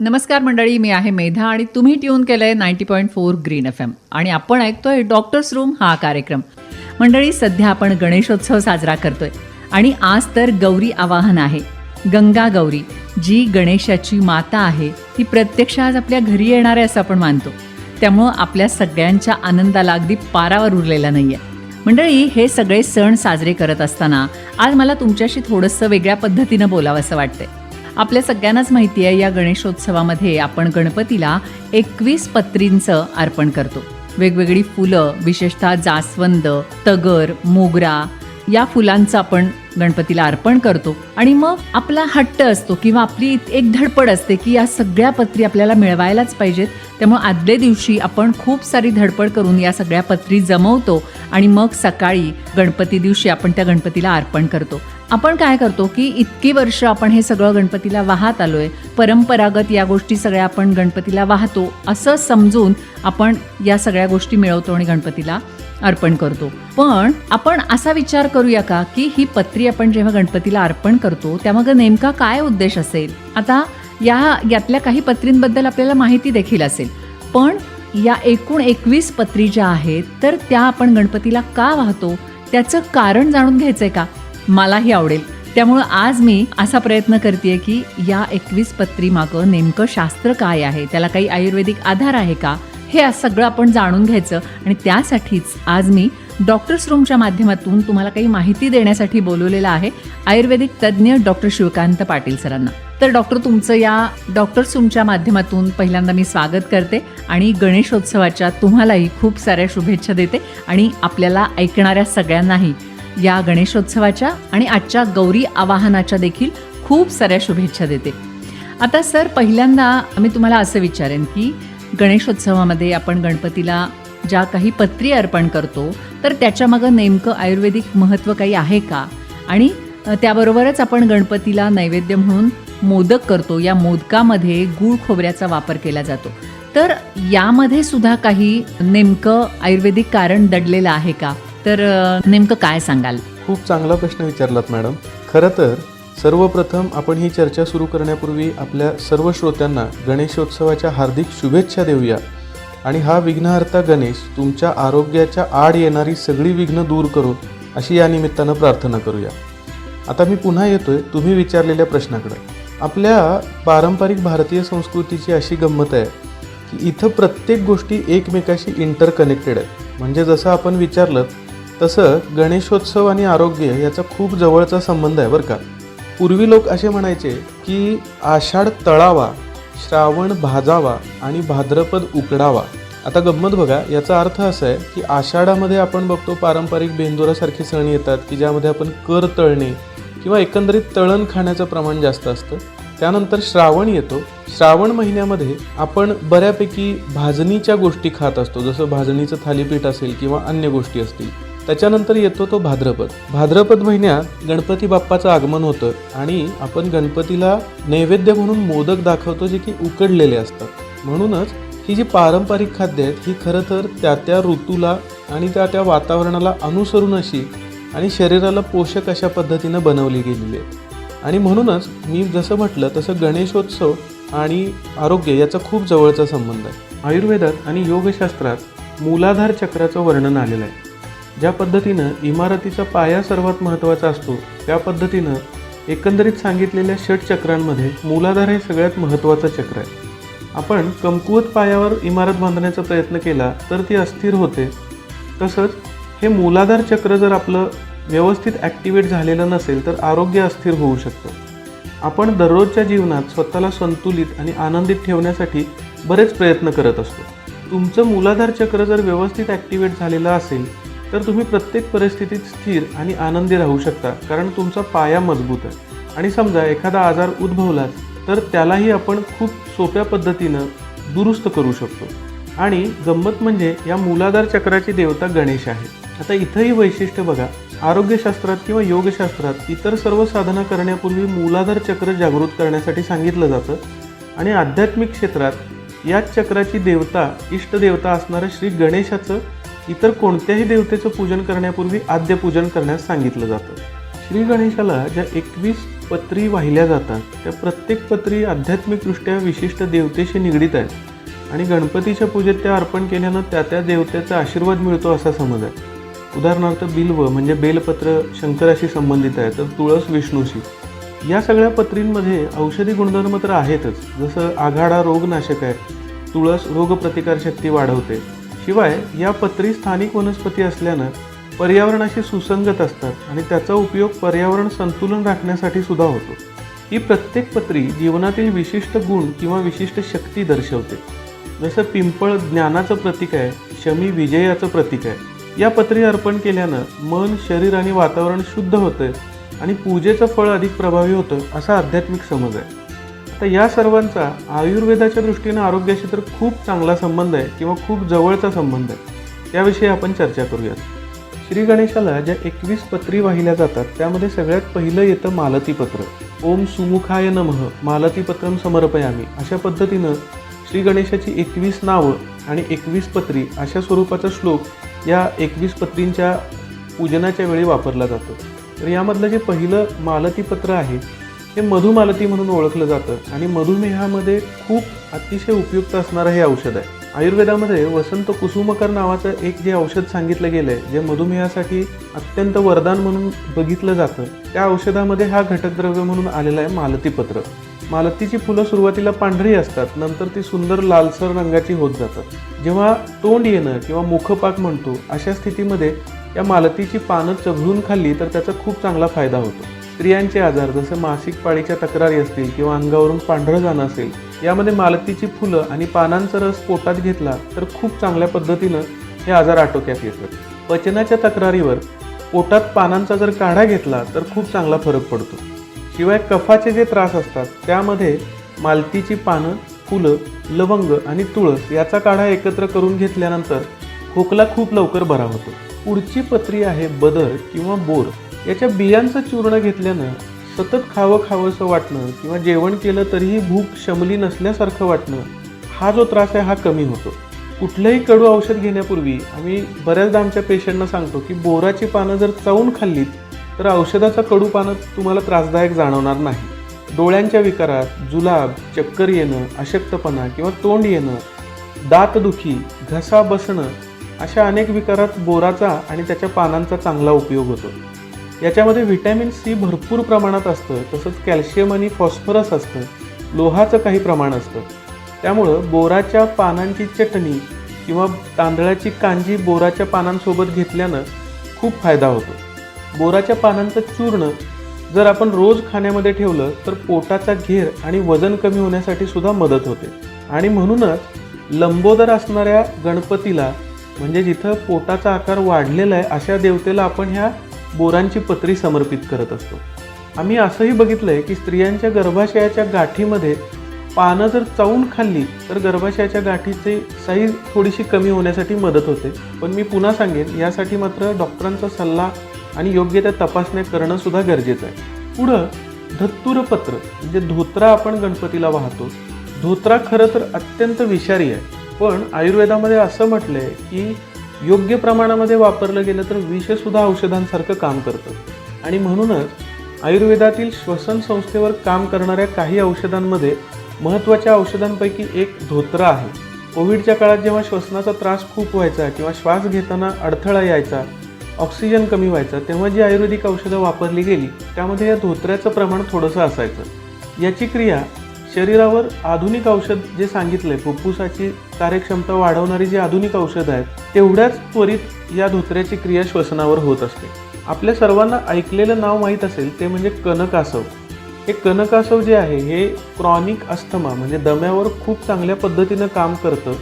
नमस्कार मंडळी मी आहे मेधा आणि तुम्ही ट्यून केलं आहे ninety point four green F M. आणि आपण ऐकतोय डॉक्टर्स रूम हा कार्यक्रम. मंडळी सध्या आपण गणेशोत्सव साजरा करतोय. आणि आज तर गौरी आवाहन आहे. गंगा गौरी जी गणेशाची माता आहे ती प्रत्यक्ष आज आपल्या घरी येणार आहे असं आपण मानतो. त्यामुळं आपल्या सगळ्यांच्या आनंदाला अगदी पारावर उरलेला नाही आहे मंडळी हे सगळे सण साजरे करत असताना आज मला तुमच्याशी थोडंसं वेगळ्या पद्धतीनं बोलावं असं वाटतंय. आपल्या सगळ्यांनाच माहिती आहे या गणेशोत्सवामध्ये आपण गणपतीला एकवीस पत्रींचं अर्पण करतो. वेगवेगळी फुलं विशेषतः जास्वंद तगर मोगरा या फुलांचं आपण गणपतीला अर्पण करतो. आणि मग आपला हट्ट असतो किंवा आपली एक धडपड असते की या सगळ्या पत्री आपल्याला मिळवायलाच पाहिजेत. त्यामुळे आदल्या दिवशी आपण खूप सारी धडपड करून या सगळ्या पत्री जमवतो आणि मग सकाळी गणपती दिवशी आपण त्या गणपतीला अर्पण करतो. आपण काय करतो की इतकी वर्ष आपण हे सगळं गणपतीला वाहत आलो आहे परंपरागत या गोष्टी सगळ्या आपण गणपतीला वाहतो असं समजून आपण या सगळ्या गोष्टी मिळवतो आणि गणपतीला अर्पण करतो. पण आपण असा विचार करूया का की ही पत्री आपण जेव्हा गणपतीला अर्पण करतो त्यामागे नेमका काय उद्देश असेल? आता या यातल्या काही पत्रींबद्दल आपल्याला माहिती देखील असेल. पण या एकूण एकवीस पत्री ज्या आहेत तर त्या आपण गणपतीला का वाहतो? त्याचं कारण जाणून घ्यायचं आहे का? मलाही आवडेल. त्यामुळं आज मी असा प्रयत्न करते की या एकवीस पत्री मागं नेमकं शास्त्र काय आहे? त्याला काही आयुर्वेदिक आधार आहे का? हे आज सगळं आपण जाणून घ्यायचं आणि त्यासाठीच आज मी डॉक्टर्स रूमच्या माध्यमातून तुम्हाला काही माहिती देण्यासाठी बोलवलेलं आहे आयुर्वेदिक तज्ज्ञ डॉक्टर शिवकांत पाटील सरांना. तर डॉक्टर तुमचं या डॉक्टर्स रूमच्या माध्यमातून पहिल्यांदा मी स्वागत करते आणि गणेशोत्सवाच्या तुम्हालाही खूप साऱ्या शुभेच्छा देते आणि आपल्याला ऐकणाऱ्या सगळ्यांनाही या गणेशोत्सवाच्या आणि आजच्या गौरी आवाहनाच्या देखील खूप साऱ्या शुभेच्छा देते. आता सर पहिल्यांदा मी तुम्हाला असं विचारेन की गणेशोत्सवामध्ये आपण गणपतीला ज्या काही पत्री अर्पण करतो तर त्याच्यामागं नेमकं आयुर्वेदिक महत्त्व काही आहे का? आणि त्याबरोबरच आपण गणपतीला नैवेद्य म्हणून मोदक करतो या मोदकामध्ये गूळ खोबऱ्याचा वापर केला जातो. तर यामध्ये सुद्धा काही नेमकं आयुर्वेदिक कारण दडलेलं आहे का? तर नेमकं काय सांगाल? खूप चांगला प्रश्न विचारलात मॅडम. खरं तर सर्वप्रथम आपण ही चर्चा सुरू करण्यापूर्वी आपल्या सर्व श्रोत्यांना गणेशोत्सवाच्या हार्दिक शुभेच्छा देऊया. आणि हा विघ्नहर्ता गणेश तुमच्या आरोग्याच्या आड येणारी सगळी विघ्न दूर करो अशी या निमित्तानं प्रार्थना करूया. आता मी पुन्हा येतोय तुम्ही विचारलेल्या प्रश्नाकडे. आपल्या पारंपरिक भारतीय संस्कृतीची अशी गंमत आहे की इथं प्रत्येक गोष्टी एकमेकाशी इंटरकनेक्टेड आहेत. म्हणजे जसं आपण विचारलं तसं गणेशोत्सव आणि आरोग्य याचा खूप जवळचा संबंध आहे बरं का. पूर्वी लोक असे म्हणायचे की आषाढ तळावा श्रावण भाजावा आणि भाद्रपद उकडावा. आता गंमत बघा याचा अर्थ असा आहे की आषाढामध्ये आपण बघतो पारंपरिक बेंदुरासारखे सण येतात की ज्यामध्ये आपण कर तळणे किंवा एकंदरीत तळण खाण्याचं प्रमाण जास्त असतं. त्यानंतर श्रावण येतो. श्रावण महिन्यामध्ये आपण बऱ्यापैकी भाजणीच्या गोष्टी खात असतो. जसं भाजणीचं थालीपीठ असेल किंवा अन्य गोष्टी असतील. त्याच्यानंतर येतो तो भाद्रपद. भाद्रपद महिन्यात गणपती बाप्पाचं आगमन होतं आणि आपण गणपतीला नैवेद्य म्हणून मोदक दाखवतो जे की उकडलेले असतात. म्हणूनच ही जी पारंपरिक खाद्य आहेत ही खरं तर त्या त्या ऋतूला आणि त्या त्या वातावरणाला अनुसरून अशी आणि शरीराला पोषक अशा पद्धतीनं बनवली गेलेली आहेत. आणि म्हणूनच मी जसं म्हटलं तसं गणेशोत्सव आणि आरोग्य याचा खूप जवळचा संबंध आहे. आयुर्वेदात आणि योगशास्त्रात मूलाधार चक्राचं वर्णन आलेलं आहे. ज्या पद्धतीनं इमारतीचा पाया सर्वात महत्त्वाचा असतो त्या पद्धतीनं एकंदरीत सांगितलेल्या षट चक्रांमध्ये मूलाधार हे सगळ्यात महत्त्वाचं चक्र आहे. आपण कमकुवत पायावर इमारत बांधण्याचा प्रयत्न केला तर ती अस्थिर होते. तसंच हे मूलाधार चक्र जर आपलं व्यवस्थित ॲक्टिवेट झालेलं नसेल तर आरोग्य अस्थिर होऊ शकतं. आपण दररोजच्या जीवनात स्वतःला संतुलित आणि आनंदित ठेवण्यासाठी बरेच प्रयत्न करत असतो. तुमचं मूलाधार चक्र जर व्यवस्थित ॲक्टिवेट झालेलं असेल तर तुम्ही प्रत्येक परिस्थितीत स्थिर आणि आनंदी राहू शकता कारण तुमचा पाया मजबूत आहे. आणि समजा एखादा आजार उद्भवलाच तर त्यालाही आपण खूप सोप्या पद्धतीनं दुरुस्त करू शकतो. आणि गंमत म्हणजे या मूलाधार चक्राची देवता गणेश आहे. आता इथंही वैशिष्ट्य बघा आरोग्यशास्त्रात किंवा योगशास्त्रात इतर सर्व साधना करण्यापूर्वी मूलाधार चक्र जागृत करण्यासाठी सांगितलं जातं. आणि आध्यात्मिक क्षेत्रात याच चक्राची देवता इष्टदेवता असणारं श्री गणेशाचं इतर कोणत्याही देवतेचं पूजन करण्यापूर्वी आद्यपूजन करण्यास सांगितलं जातं. श्री गणेशाला ज्या एकवीस पत्री वाहिल्या जातात त्या प्रत्येक पत्री आध्यात्मिकदृष्ट्या विशिष्ट देवतेशी निगडीत आहेत. आणि गणपतीच्या पूजेत त्या अर्पण केल्यानं त्या त्या देवतेचा आशीर्वाद मिळतो असा समज आहे. उदाहरणार्थ बिल्व म्हणजे बेलपत्र शंकराशी संबंधित आहे तर तुळस विष्णूशी. या सगळ्या पत्रींमध्ये औषधी गुणधर्म तर आहेतच. जसं आघाडा रोगनाशक आहे तुळस रोगप्रतिकारशक्ती वाढवते. शिवाय या पत्री स्थानिक वनस्पती असल्यानं पर्यावरणाशी सुसंगत असतात आणि त्याचा उपयोग पर्यावरण संतुलन राखण्यासाठी सुद्धा होतो. ही प्रत्येक पत्री जीवनातील विशिष्ट गुण किंवा विशिष्ट शक्ती दर्शवते. जसं पिंपळ ज्ञानाचं प्रतीक आहे शमी विजयाचं प्रतीक आहे. या पत्री अर्पण केल्यानं मन शरीर आणि वातावरण शुद्ध होतं आणि पूजेचं फळ अधिक प्रभावी होतं असा आध्यात्मिक समज आहे. आता या सर्वांचा आयुर्वेदाच्या दृष्टीनं आरोग्याशी तर खूप चांगला संबंध आहे किंवा खूप जवळचा संबंध आहे. त्याविषयी आपण चर्चा करूयात. श्री गणेशाला ज्या एकवीस पत्री वाहिल्या जातात त्यामध्ये सगळ्यात पहिलं येतं मालतीपत्र. ओम सुमुखाय नमः मालतीपत्रम समर्पयामी. अशा पद्धतीनं श्री गणेशाची एकवीस नावं आणि एकवीस पत्री अशा स्वरूपाचा श्लोक या एकवीस पत्रींच्या पूजनाच्या वेळी वापरला जातो. तर यामधलं जे पहिलं मालतीपत्र आहे हे मधुमालती म्हणून ओळखलं जातं. आणि मधुमेहामध्ये खूप अतिशय उपयुक्त असणारं हे औषध आहे. आयुर्वेदामध्ये वसंत कुसुमकर नावाचं एक जे औषध सांगितलं गेलं आहे जे मधुमेहासाठी अत्यंत वरदान म्हणून बघितलं जातं त्या औषधामध्ये हा घटकद्रव्य म्हणून आलेला आहे मालतीपत्र. मालतीची फुलं सुरुवातीला पांढरी असतात नंतर ती सुंदर लालसर रंगाची होत जातात. जेव्हा तोंड येणं किंवा मुखपाक म्हणतो अशा स्थितीमध्ये या मालतीची पानं चघळून खाल्ली तर त्याचा खूप चांगला फायदा होतो. स्त्रियांचे आजार जसं मासिक पाळीच्या तक्रारी असतील किंवा अंगावरून पांढरं जाणं असेल यामध्ये मालतीची फुलं आणि पानांचा रस पोटात घेतला तर खूप चांगल्या पद्धतीनं हे आजार आटोक्यात येतात. पचनाच्या तक्रारीवर पोटात पानांचा जर काढा घेतला तर खूप चांगला फरक पडतो. शिवाय कफाचे जे त्रास असतात त्यामध्ये मालतीची पानं फुलं लवंग आणि तुळस याचा काढा एकत्र करून घेतल्यानंतर खोकला खूप लवकर बरा होतो. पुढची पत्री आहे बदर किंवा बोर. याच्या बियांचं चूर्ण घेतल्यानं सतत खावं खावंसं वाटणं किंवा जेवण केलं तरीही भूक शमली नसल्यासारखं वाटणं हा जो त्रास आहे हा कमी होतो. कुठलंही कडू औषध घेण्यापूर्वी आम्ही बऱ्याचदा आमच्या पेशंटना सांगतो की बोराची पानं जर चावून खाल्लीत तर औषधाचा कडूपानं तुम्हाला त्रासदायक जाणवणार नाही. डोळ्यांच्या विकारात जुलाब चक्कर येणं अशक्तपणा किंवा तोंड येणं दातदुखी घसा बसणं अशा अनेक विकारात बोराचा आणि त्याच्या पानांचा चांगला उपयोग होतो. याच्यामध्ये व्हिटॅमिन सी भरपूर प्रमाणात असतं तसंच कॅल्शियम आणि फॉस्फरस असतं लोहाचं काही प्रमाण असतं. त्यामुळं बोराच्या पानांची चटणी किंवा तांदळाची कांजी बोराच्या पानांसोबत घेतल्यानं खूप फायदा होतो. बोराच्या पानांचं चूर्ण जर आपण रोज खाण्यामध्ये ठेवलं तर पोटाचा घेर आणि वजन कमी होण्यासाठी सुद्धा मदत होते. आणि म्हणूनच लंबोदर असणाऱ्या गणपतीला म्हणजे जिथं पोटाचा आकार वाढलेला आहे अशा देवतेला आपण ह्या बोरांची पत्री समर्पित करत असतो. आम्ही असंही बघितलं आहे की स्त्रियांच्या गर्भाशयाच्या गाठीमध्ये पानं जर चावून खाल्ली तर गर्भाशयाच्या गाठीची साईज थोडीशी कमी होण्यासाठी मदत होते. पण मी पुन्हा सांगेन यासाठी मात्र डॉक्टरांचा सल्ला आणि योग्य त्या तपासण्या करणंसुद्धा गरजेचं आहे. पुढं धत्तूरपत्र म्हणजे धोत्रा आपण गणपतीला वाहतो. धोत्रा खरं तर अत्यंत विषारी आहे. पण आयुर्वेदामध्ये असं म्हटलं आहे की योग्य प्रमाणामध्ये वापरलं गेलं तर विषसुद्धा औषधांसारखं काम करतं. आणि म्हणूनच आयुर्वेदातील श्वसन संस्थेवर काम करणाऱ्या काही औषधांमध्ये महत्त्वाच्या औषधांपैकी एक धोत्रा आहे. कोविडच्या काळात जेव्हा श्वसनाचा त्रास खूप व्हायचा किंवा श्वास घेताना अडथळा यायचा ऑक्सिजन कमी व्हायचा तेव्हा जी आयुर्वेदिक औषधं वापरली गेली त्यामध्ये या धोत्र्याचं प्रमाण थोडंसं असायचं. याची क्रिया शरीरावर आधुनिक औषध जे सांगितले फुफ्फुसाची कार्यक्षमता वाढवणारी जी आधुनिक औषधं आहेत तेवढ्याच त्वरित या धोत्र्याची क्रिया श्वसनावर होत असते. आपल्या सर्वांना ऐकलेलं नाव माहीत असेल ते म्हणजे कनकासव. हे कनकासव जे आहे हे क्रॉनिक अस्थमा म्हणजे दम्यावर खूप चांगल्या पद्धतीनं काम करतं.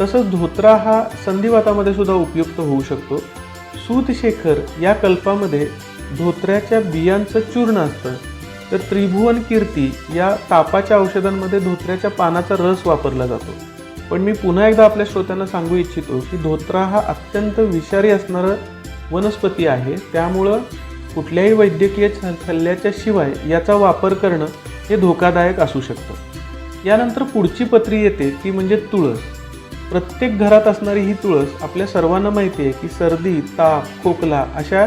तसंच धोत्रा हा संधिवातामध्ये सुद्धा उपयुक्त होऊ शकतो. सूतशेखर या कल्पामध्ये धोत्र्याच्या बियांचं चूर्ण असतं. तर त्रिभुवन कीर्ती या तापाच्या औषधांमध्ये धोत्र्याच्या पानाचा रस वापरला जातो. पण मी पुन्हा एकदा आपल्या श्रोत्यांना सांगू इच्छितो की धोत्रा हा अत्यंत विषारी असणारं वनस्पती आहे. त्यामुळं कुठल्याही वैद्यकीय सल्ल्याच्या शिवाय याचा वापर करणं हे धोकादायक असू शकतं. यानंतर पुढची पत्री येते ती म्हणजे तुळस. प्रत्येक घरात असणारी ही तुळस आपल्या सर्वांना माहिती आहे की सर्दी ताप खोकला अशा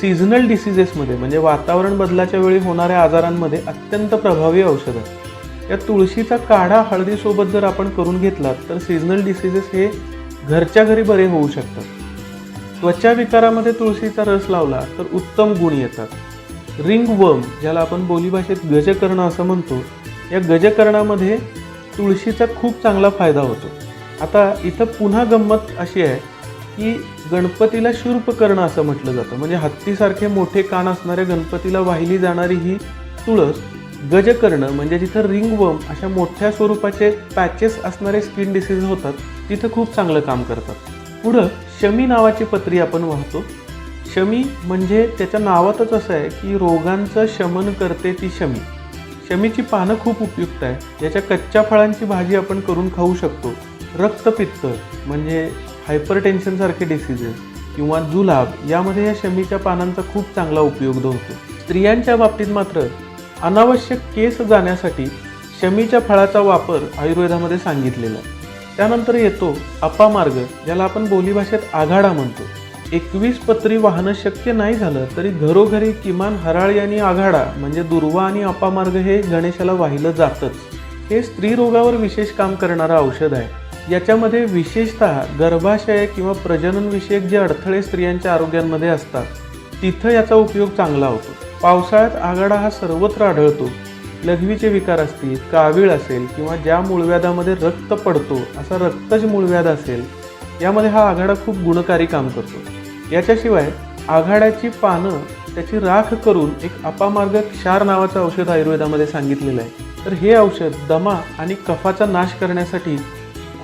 सीझनल डिसिजेसमध्ये म्हणजे वातावरण बदलाच्या वेळी होणाऱ्या आजारांमध्ये अत्यंत प्रभावी औषध आहे या तुळशीचा काढा हळदीसोबत जर आपण करून घेतला तर सीझनल डिसिजेस हे घरच्या घरी बरे होऊ शकतात. त्वचा विकारामध्ये तुळशीचा रस लावला तर उत्तम गुण येतात. रिंग वर्म ज्याला आपण बोलीभाषेत गजकर्ण असं म्हणतो या गजकर्णामध्ये तुळशीचा खूप चांगला फायदा होतो. आता इथं पुन्हा गंमत अशी आहे की गणपतीला शूर्पकर्ण असं म्हटलं जातं. म्हणजे हत्तीसारखे मोठे कान असणाऱ्या गणपतीला वाहिली जाणारी ही तुळस गजकर्ण म्हणजे जिथं रिंगवर्म अशा मोठ्या स्वरूपाचे पॅचेस असणारे स्किन डिसीज होतात तिथं खूप चांगलं काम करतात. पुढं शमी नावाची पत्री आपण वाहतो. शमी म्हणजे त्याच्या नावातच असं आहे की रोगांचं शमन करते ती शमी. शमीची पानं खूप उपयुक्त आहे. याच्या कच्च्या फळांची भाजी आपण करून खाऊ शकतो. रक्तपित्त म्हणजे हायपर टेन्शनसारखे डिसिजेस किंवा जुलाब यामध्ये या शमीच्या पानांचा खूप चांगला उपयोग होतो स्त्रियांच्या बाबतीत मात्र अनावश्यक केस जाण्यासाठी शमीच्या फळाचा वापर आयुर्वेदामध्ये सांगितलेला त्यानंतर येतो अपामार्ग ज्याला आपण बोलीभाषेत आघाडा म्हणतो. एकवीस पत्री वाहनं शक्य नाही झालं तरी घरोघरी किमान हराळी आणि आघाडा म्हणजे दुर्वा आणि अपामार्ग हे गणेशाला वाहिलं जातंच. हे स्त्री रोगावर विशेष काम करणारं औषध आहे. याच्यामध्ये विशेषतः गर्भाशय किंवा प्रजननविषयक जे अडथळे स्त्रियांच्या आरोग्यांमध्ये असतात तिथं याचा उपयोग चांगला होतो. पावसाळ्यात आघाडा हा सर्वत्र आढळतो. लघवीचे विकार असतील कावीळ असेल किंवा ज्या मूळव्याधामध्ये रक्त पडतो असा रक्तज मूळव्याध असेल यामध्ये हा आघाडा खूप गुणकारी काम करतो. याच्याशिवाय आघाड्याची पानं त्याची राख करून एक अपामार्ग क्षार नावाचं औषध आयुर्वेदामध्ये सांगितलेलं आहे. तर हे औषध दमा आणि कफाचा नाश करण्यासाठी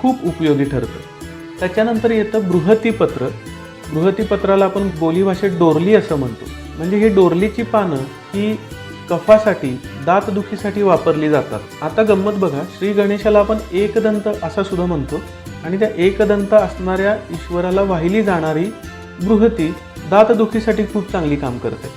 खूप उपयोगी ठरतं. त्याच्यानंतर येतं बृहतीपत्र. बृहतीपत्राला आपण बोलीभाषेत डोरली असं म्हणतो. म्हणजे ही डोरलीची पानं ही कफासाठी दातदुखीसाठी वापरली जातात. आता गंमत बघा श्री गणेशाला आपण एकदंत असा सुद्धा म्हणतो. आणि त्या एकदंत असणाऱ्या ईश्वराला वाहिली जाणारी बृहती दातदुखीसाठी खूप चांगली काम करते.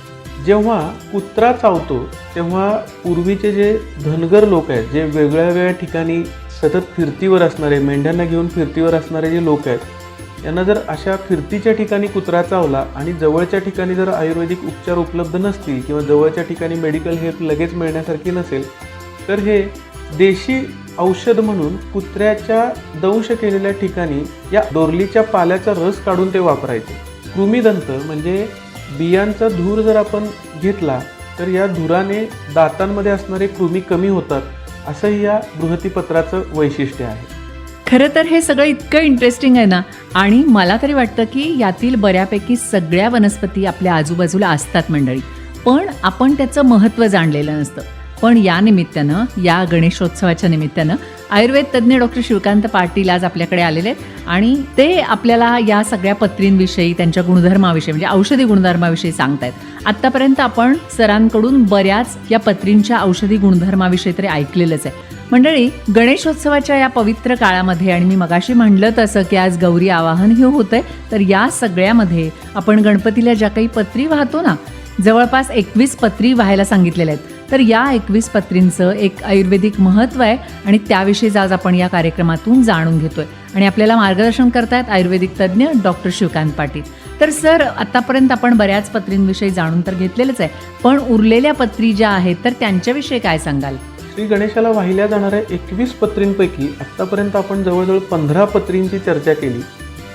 जेव्हा कुत्रा चावतो तेव्हा पूर्वीचे जे धनगर लोक आहेत जे वेगळ्या वेगळ्या ठिकाणी सतत फिरतीवर असणारे मेंढ्यांना घेऊन फिरतीवर असणारे जे लोक आहेत यांना जर अशा फिरतीच्या ठिकाणी कुत्रा चावला आणि जवळच्या ठिकाणी जर आयुर्वेदिक उपचार उपलब्ध नसतील किंवा जवळच्या ठिकाणी मेडिकल हेल्प लगेच मिळण्यासारखी नसेल तर हे देशी औषध म्हणून कुत्र्याच्या दंश केलेल्या ठिकाणी या दोरलीच्या पाल्याचा रस काढून ते वापरायचे. कृमीदंत म्हणजे बियांचा धूर जर आपण घेतला तर या धुराने दातांमध्ये असणारे कृमी कमी होतात. असंही या बृहतीपत्राचं वैशिष्ट्य आहे. खरं तर हे सगळं इतकं इंटरेस्टिंग आहे ना? आणि मला तरी वाटतं की यातील बऱ्यापैकी सगळ्या वनस्पती आपल्या आजूबाजूला असतात मंडळी. पण आपण त्याचं महत्त्व जाणलेलं नसतं. पण या निमित्तानं या गणेशोत्सवाच्या निमित्तानं आयुर्वेद तज्ज्ञ डॉक्टर शिवकांत पाटील आज आपल्याकडे आलेले आहेत. आणि ते आपल्याला या सगळ्या पत्रींविषयी त्यांच्या गुणधर्माविषयी म्हणजे औषधी गुणधर्माविषयी सांगतायत. आत्तापर्यंत आपण सरांकडून बऱ्याच या पत्रींच्या औषधी गुणधर्माविषयी तरी ऐकलेलंच आहे. मंडळी गणेशोत्सवाच्या या पवित्र काळामध्ये आणि मी मगाशी म्हणलं तसं की आज गौरी आवाहन हे होतंय तर या सगळ्यामध्ये आपण गणपतीला ज्या काही पत्री वाहतो ना जवळपास एकवीस पत्री व्हायला सांगितलेल्या आहेत. तर या एकवीस पत्रींचं एक आयुर्वेदिक महत्त्व आहे आणि त्याविषयीच आज आपण या कार्यक्रमातून जाणून घेतोय. आणि आपल्याला मार्गदर्शन करतायत आयुर्वेदिक तज्ज्ञ डॉक्टर शिवकांत पाटील. तर सर आतापर्यंत आपण बऱ्याच पत्रींविषयी जाणून तर घेतलेलंच आहे पण उरलेल्या पत्री ज्या आहेत तर त्यांच्याविषयी काय सांगाल? श्री गणेशाला वाहिल्या जाणाऱ्या एकवीस पत्रींपैकी आत्तापर्यंत आपण जवळजवळ पंधरा पत्रींची चर्चा केली.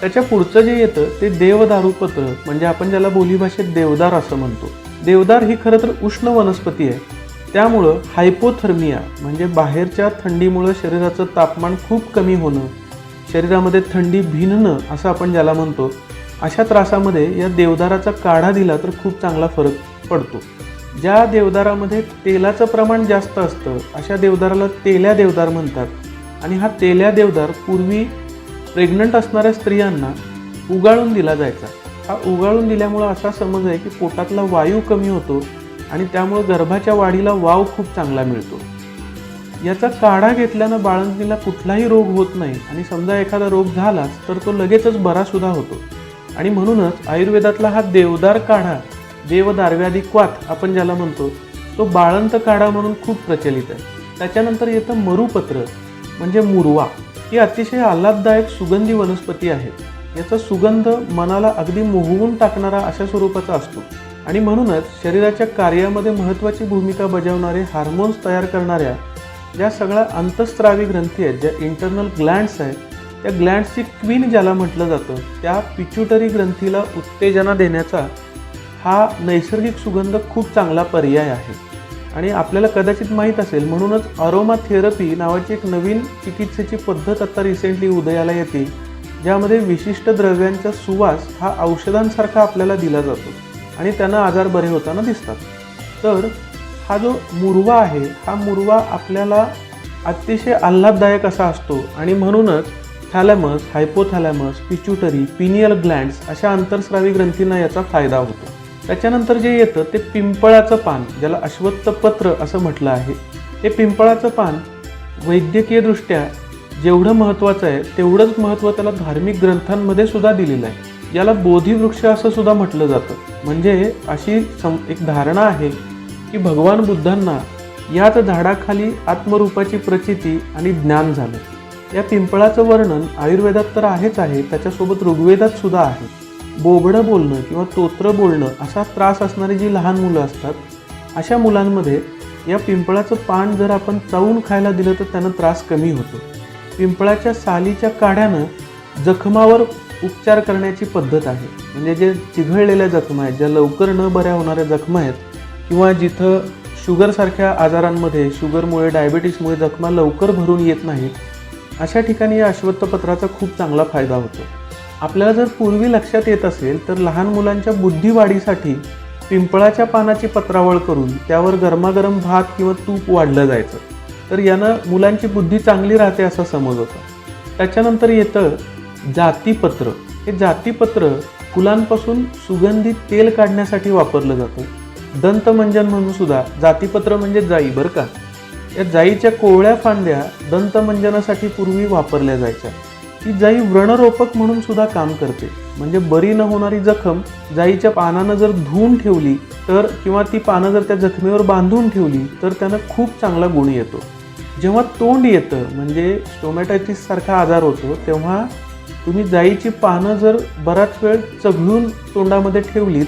त्याच्या पुढचं जे येतं ते देवदारूपत्र म्हणजे आपण ज्याला बोलीभाषेत देवदार असं म्हणतो. देवदार ही खरं तर उष्ण वनस्पती आहे. त्यामुळं हायपोथर्मिया म्हणजे बाहेरच्या थंडीमुळं शरीराचं तापमान खूप कमी होणं शरीरामध्ये थंडी भिनणं असं आपण ज्याला म्हणतो अशा त्रासामध्ये या देवदाराचा काढा दिला तर खूप चांगला फरक पडतो. ज्या देवदारामध्ये तेलाचं प्रमाण जास्त असतं अशा देवदाराला तेल्या देवदार म्हणतात. आणि हा तेल्या देवदार पूर्वी प्रेग्नंट असणाऱ्या स्त्रियांना उगाळून दिला जायचा. हा उगाळून दिल्यामुळं असा समज आहे की पोटातला वायू कमी होतो आणि त्यामुळं गर्भाच्या वाढीला वाव खूप चांगला मिळतो. याचा काढा घेतल्यानं बाळंतीला कुठलाही रोग होत नाही आणि समजा एखादा रोग झालाच तर तो लगेचच बरा सुद्धा होतो. आणि म्हणूनच आयुर्वेदातला हा देवदार काढा देवदारव्याधी क्वाथ आपण ज्याला म्हणतो तो बाळंत काढा म्हणून खूप प्रचलित आहे. त्याच्यानंतर येतं मरुपत्र म्हणजे मुरवा. ही अतिशय आल्हाददायक सुगंधी वनस्पती आहे. याचा सुगंध मनाला अगदी मोहवून टाकणारा अशा स्वरूपाचा असतो. आणि म्हणूनच शरीराच्या कार्यामध्ये महत्त्वाची भूमिका बजावणारे हार्मोन्स तयार करणाऱ्या ज्या सगळ्या अंतस्त्रावी ग्रंथी आहेत ज्या इंटरनल ग्लँड्स आहेत त्या ग्लँड्सची क्वीन ज्याला म्हटलं जातं त्या पिच्युटरी ग्रंथीला उत्तेजना देण्याचा हा नैसर्गिक सुगंध खूप चांगला पर्याय आहे. आणि आपल्याला कदाचित माहीत असेल म्हणूनच अरोमा थेरपी नावाची एक नवीन चिकित्सेची पद्धत आता रिसेंटली उदयाला येते ज्यामध्ये विशिष्ट द्रव्यांचा सुवास हा औषधांसारखा आपल्याला दिला जातो. आणि त्यांना आजार बरे होताना दिसतात. तर हा जो मुरवा आहे हा मुरवा आपल्याला अतिशय आल्हाददायक असा असतो. आणि म्हणूनच thalamus hypothalamus pituitary pineal glands अशा आंतरस्रावी ग्रंथींना याचा फायदा होतो. त्याच्यानंतर जे येतं ते पिंपळाचं पान ज्याला अश्वत्थपत्र असं म्हटलं आहे. हे पिंपळाचं पान वैद्यकीयदृष्ट्या जेवढं महत्त्वाचं आहे तेवढंच महत्त्व त्याला धार्मिक ग्रंथांमध्ये सुद्धा दिलेलं आहे. याला बोधीवृक्ष असं सुद्धा म्हटलं जातं. म्हणजे अशी सम एक धारणा आहे की भगवान बुद्धांना याच झाडाखाली आत्मरूपाची प्रचिती आणि ज्ञान झालं. या पिंपळाचं वर्णन आयुर्वेदात तर आहेच आहे त्याच्यासोबत ऋग्वेदात सुद्धा आहे. बोबडं बोलणं किंवा तोत्र बोलणं असा त्रास असणारी जी लहान मुलं असतात अशा मुलांमध्ये या पिंपळाचं पान जर आपण चावून खायला दिलं तर त्यांना त्रास कमी होतो. पिंपळाच्या सालीच्या काड्यानं जखमावर उपचार करण्याची पद्धत आहे. म्हणजे जे चिघळलेल्या जखमा आहेत ज्या लवकर न बऱ्या होणाऱ्या जखमा आहेत किंवा जिथं शुगरसारख्या आजारांमध्ये शुगरमुळे डायबिटीसमुळे जखमा लवकर भरून येत नाहीत अशा ठिकाणी या अश्वत्थपत्राचा खूप चांगला फायदा होतो. आपल्याला जर पूर्वी लक्षात येत असेल तर लहान मुलांच्या बुद्धिवाढीसाठी पिंपळाच्या पानाची पत्रावळ करून त्यावर गरमागरम भात किंवा तूप वाढलं जायचं. तर यानं मुलांची बुद्धी चांगली राहते असा समज होता. त्याच्यानंतर येतं जातीपत्र. हे जातीपत्र फुलांपासून सुगंधित तेल काढण्यासाठी वापरलं जातं. दंतमंजन म्हणून सुद्धा जातीपत्र म्हणजे जाई बरं का? या जाईच्या कोवळ्या फांद्या दंतमंजनासाठी पूर्वी वापरल्या जायच्या. ही जाई व्रणरोपक म्हणून सुद्धा काम करते. म्हणजे बरी न होणारी जखम जाईच्या पानानं जर धुवून ठेवली तर किंवा ती पानं जर त्या जखमेवर बांधून ठेवली तर त्यानं खूप चांगला गुण येतो. जेव्हा तोंड येतं म्हणजे स्टोमॅटायटिस सारखा आजार होतो तेव्हा तुम्ही जाईची पानं जर बराच वेळ चघळून तोंडामध्ये ठेवलीत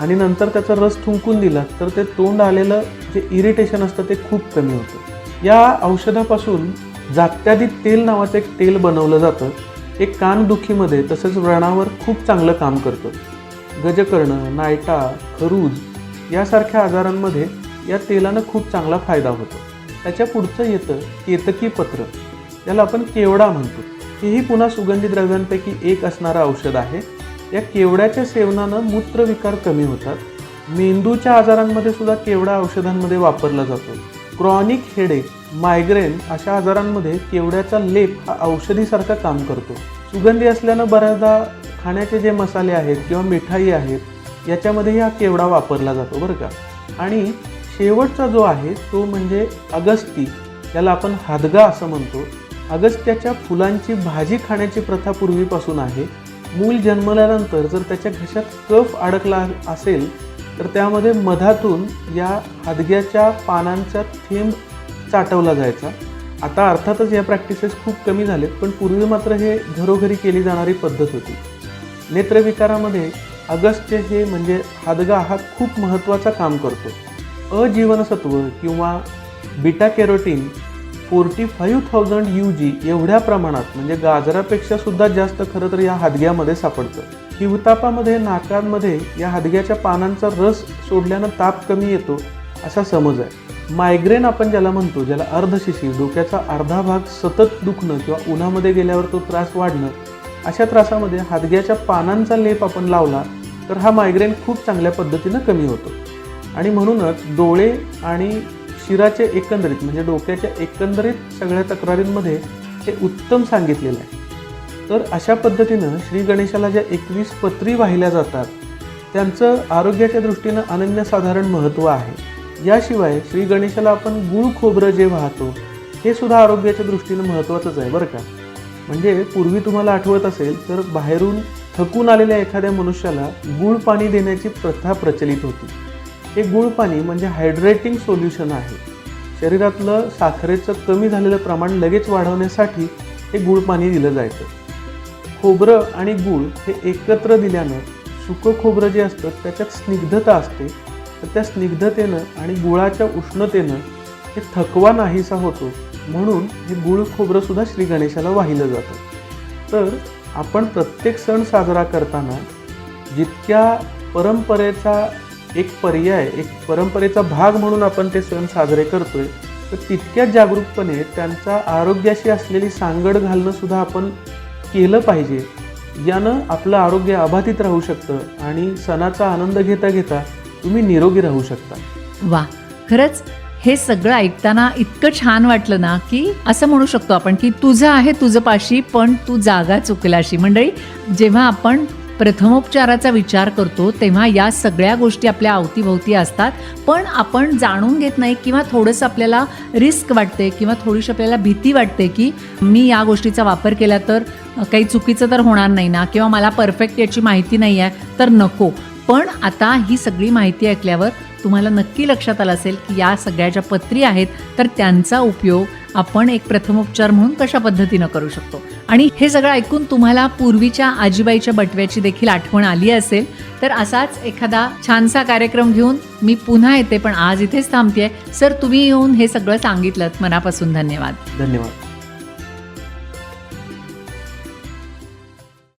आणि नंतर त्याचा रस थुंकून दिला तर ते तोंड आलेलं जे इरिटेशन असतं ते खूप कमी होतं. या औषधापासून जात्यादी तेल नावाचं एक तेल बनवलं जातं. हे कानदुखीमध्ये तसंच व्रणावर खूप चांगलं काम करतं. गजकर्ण नायटा खरूज यासारख्या आजारांमध्ये या तेलानं खूप चांगला फायदा होतो. त्याच्या पुढचं येतं केतकी पत्र. याला आपण केवडा म्हणतो. हेही पुन्हा सुगंधी द्रव्यांपैकी एक असणारं औषध आहे. या केवड्याच्या सेवनानं मूत्रविकार कमी होतात. मेंदूच्या आजारांमध्ये सुद्धा केवडा औषधांमध्ये वापरला जातो. क्रॉनिक हेडेक मायग्रेन अशा आजारांमध्ये केवड्याचा लेप हा औषधीसारखा काम करतो. सुगंधी असल्यानं बऱ्याचदा खाण्याचे जे मसाले आहेत किंवा मिठाई आहेत याच्यामध्येही हा केवडा वापरला जातो बरं का. आणि शेवटचा जो आहे तो म्हणजे अगस्ती याला आपण हादगा असं म्हणतो. अगस्त्याच्या फुलांची भाजी खाण्याची प्रथा पूर्वीपासून आहे. मूल जन्मल्यानंतर जर त्याच्या घशात कफ अडकला असेल तर त्यामध्ये मधातून या हदग्याच्या पानांचा थेंब चाटवला जायचा. आता अर्थातच या प्रॅक्टिसेस खूप कमी झालेत पण पूर्वी मात्र हे घरोघरी केली जाणारी पद्धत होती. नेत्रविकारामध्ये अगस्त्य हे म्हणजे हादगा हा खूप महत्त्वाचा काम करतो. अजीवनसत्व किंवा beta carotene forty five thousand U G एवढ्या प्रमाणात म्हणजे गाजरापेक्षा सुद्धा जास्त खरं तर या हादग्यामध्ये सापडतं. हिवतापामध्ये नाकांमध्ये या हादग्याच्या पानांचा रस सोडल्यानं ताप कमी येतो असा समज आहे. मायग्रेन आपण ज्याला म्हणतो ज्याला अर्धशिशी डोक्याचा अर्धा भाग सतत दुखणं किंवा उन्हामध्ये गेल्यावर तो त्रास वाढणं अशा त्रासामध्ये हादग्याच्या पानांचा लेप आपण लावला तर हा मायग्रेन खूप चांगल्या पद्धतीनं कमी होतो. आणि म्हणूनच डोळे आणि शिराचे एकंदरीत म्हणजे डोक्याच्या एकंदरीत सगळ्या तक्रारींमध्ये हे उत्तम सांगितलेलं आहे. तर अशा पद्धतीनं श्री गणेशाला ज्या एकवीस पत्री वाहिल्या जातात त्यांचं आरोग्याच्या दृष्टीनं अनन्यसाधारण महत्त्व आहे. याशिवाय श्री गणेशाला आपण गुळ खोबरं जे वाहतो हे सुद्धा आरोग्याच्या दृष्टीनं महत्त्वाचंच आहे बरं का. म्हणजे पूर्वी तुम्हाला आठवत असेल तर बाहेरून थकून आलेल्या एखाद्या मनुष्याला गुळ पाणी देण्याची प्रथा प्रचलित होती. हे गुळ पाणी म्हणजे हायड्रेटिंग सोल्युशन आहे. शरीरातलं साखरेचं कमी झालेलं प्रमाण लगेच वाढवण्यासाठी हे गुळ पाणी दिलं जायचं. खोबरं आणि गूळ हे एकत्र दिल्यानं सुकं खोबरं जे असतं त्याच्यात स्निग्धता असते. तर त्या स्निग्धतेनं आणि गुळाच्या उष्णतेनं हे थकवा नाहीसा होतो. म्हणून हे गुळ खोबरंसुद्धा श्री गणेशाला वाहिलं जातं. तर आपण प्रत्येक सण साजरा करताना जितक्या परंपरेचा एक पर्याय एक परंपरेचा भाग म्हणून आपण ते सण साजरे करतोय तर तितक्या जागरूकपणे त्यांचा आरोग्याशी असलेली सांगड घालणं सुद्धा आपण केलं पाहिजे. यानं आपलं आरोग्य अबाधित राहू शकतं आणि सणाचा आनंद घेता घेता तुम्ही निरोगी राहू शकता. वा खरंच हे सगळं ऐकताना इतकं छान वाटलं ना की असं म्हणू शकतो आपण की तुझं आहे तुझं पाशी पण तू जागा चुकलाशी. मंडळी जेव्हा आपण प्रथमोपचाराचा विचार करतो तेव्हा या सगळ्या गोष्टी आपल्या अवतीभोवती असतात. पण आपण जाणून घेत नाही किंवा थोडंसं आपल्याला रिस्क वाटते किंवा थोडीशी आपल्याला भीती वाटते की मी या गोष्टीचा वापर केला तर काही चुकीचं तर होणार नाही ना किंवा मला परफेक्ट याची माहिती नाही आहे तर नको. पण आता ही सगळी माहिती ऐकल्यावर तुम्हाला नक्की लक्षात आलं असेल की या सगळ्या ज्या पत्री आहेत तर त्यांचा उपयोग आपण एक प्रथमोपचार म्हणून कशा पद्धतीनं करू शकतो? आणि हे सगळं ऐकून तुम्हाला पूर्वीच्या आजीबाईच्या बटव्याची देखील आठवण आली असेल तर असाच एखादा छानसा कार्यक्रम घेऊन मी पुन्हा येते पण आज इथेच थांबते सर तुम्ही येऊन हे सगळं सांगितलं मनापासून धन्यवाद. धन्यवाद.